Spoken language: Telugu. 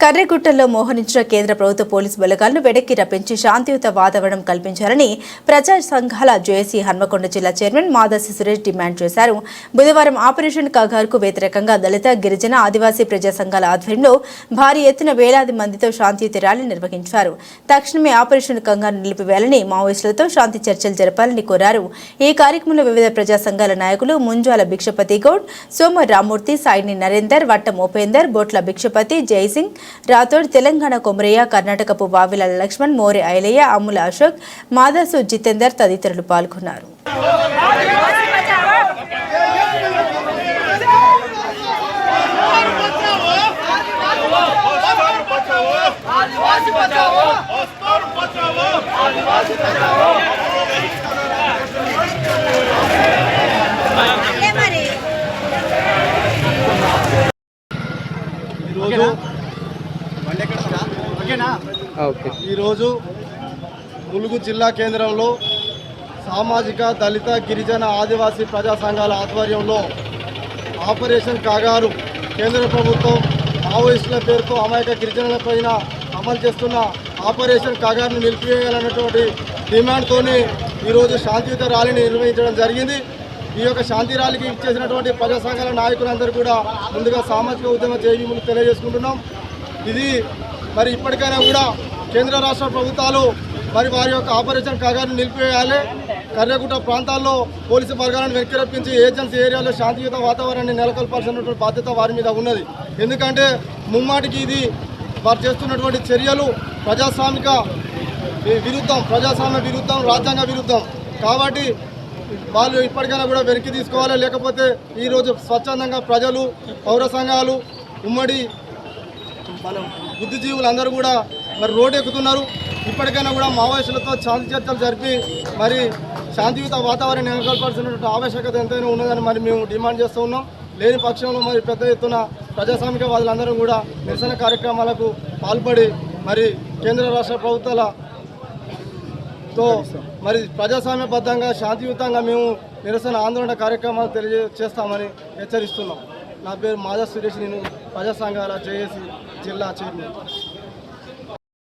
కర్రెగుట్టలో మోహరించిన కేంద్ర ప్రభుత్వ పోలీసు బలగాలను వెడక్కి రప్పించి శాంతియుత వాతావరణం కల్పించాలని ప్రజా సంఘాల జేఏసీ హన్మకొండ జిల్లా చైర్మన్ మాదాసి సురేష్ డిమాండ్ చేశారు. బుధవారం ఆపరేషన్ కగార్కు వ్యతిరేకంగా దళిత గిరిజన ఆదివాసీ ప్రజా సంఘాల ఆధ్వర్యంలో భారీ ఎత్తున వేలాది మందితో శాంతియుత ర్యాలీ నిర్వహించారు. తక్షణమే ఆపరేషన్ కంగారు నిలిపివేయాలని మావోయిస్టులతో శాంతి చర్చలు జరపాలని కోరారు. ఈ కార్యక్రమంలో వివిధ ప్రజా సంఘాల నాయకులు ముంజాల భిక్షపతి గౌడ్ సోమ రామూర్తి సాయిని నరేందర్ వట్ట మోపేందర్ బోట్ల భిక్షపతి జైసింగ్ రాథోడ్ తెలంగాణ కొమరయ్య కర్ణాటకపు వావిల లక్ష్మణ్ మోరే ఐలయ్య అమ్ముల అశోక్ మాదాసు జితేందర్ తదితరులు పాల్గొన్నారు. ఈరోజు ఓకే. ఈరోజు ములుగు జిల్లా కేంద్రంలో సామాజిక దళిత గిరిజన ఆదివాసీ ప్రజా సంఘాల ఆధ్వర్యంలో ఆపరేషన్ కాగారు కేంద్ర ప్రభుత్వం మావోయిస్టుల పేరుతో అమాయక గిరిజనుల పైన అమలు చేస్తున్న ఆపరేషన్ కాగారును నిలిపివేయాలన్నటువంటి డిమాండ్తోని ఈరోజు శాంతియుత ర్యాలీని నిర్వహించడం జరిగింది. ఈ యొక్క శాంతి ర్యాలీకి ఇచ్చేసినటువంటి ప్రజా సంఘాల నాయకులందరూ కూడా ముందుగా సామాజిక ఉద్యమ జైవీములు తెలియజేసుకుంటున్నాం. ఇది మరి ఇప్పటికైనా కూడా కేంద్ర రాష్ట్ర ప్రభుత్వాలు మరి వారి యొక్క ఆపరేషన్ కాగాన్ని నిలిపివేయాలి. కర్రగుట్ట ప్రాంతాల్లో పోలీసు వర్గాలను వెనక్కి రప్పించి ఏజెన్సీ ఏరియాలో శాంతియుత వాతావరణాన్ని నెలకొల్పాల్సినటువంటి బాధ్యత వారి మీద ఉన్నది. ఎందుకంటే ముమ్మాటికి ఇది వారు చేస్తున్నటువంటి చర్యలు ప్రజాస్వామిక విరుద్ధం ప్రజాస్వామ్య విరుద్ధం రాజ్యాంగ విరుద్ధం. కాబట్టి వాళ్ళు ఇప్పటికైనా కూడా వెనక్కి తీసుకోవాలి. లేకపోతే ఈరోజు స్వచ్ఛందంగా ప్రజలు పౌర సంఘాలు ఉమ్మడి మనం బుద్ధిజీవులందరూ కూడా మరి రోడ్డు ఎక్కుతున్నారు. ఇప్పటికైనా కూడా మావోయిస్టులతో శాంతి చర్చలు జరిపి మరి శాంతియుత వాతావరణం నెలకొల్పాల్సినటువంటి ఆవశ్యకత ఎంతైనా ఉన్నదని మరి మేము డిమాండ్ చేస్తూ ఉన్నాం. లేని పక్షంలో మరి పెద్ద ఎత్తున ప్రజాస్వామికవాదులందరూ కూడా నిరసన కార్యక్రమాలకు పాల్పడి మరి కేంద్ర రాష్ట్ర ప్రభుత్వాల తో మరి ప్రజాస్వామ్యబద్ధంగా శాంతియుతంగా మేము నిరసన ఆందోళన కార్యక్రమాలు తెలియజే చేస్తామని హెచ్చరిస్తున్నాం. నా పేరు మాధవ్ సురేష్ నేను ప్రజా సంఘాల జేఏసీ జిల్లా చైర్మన్.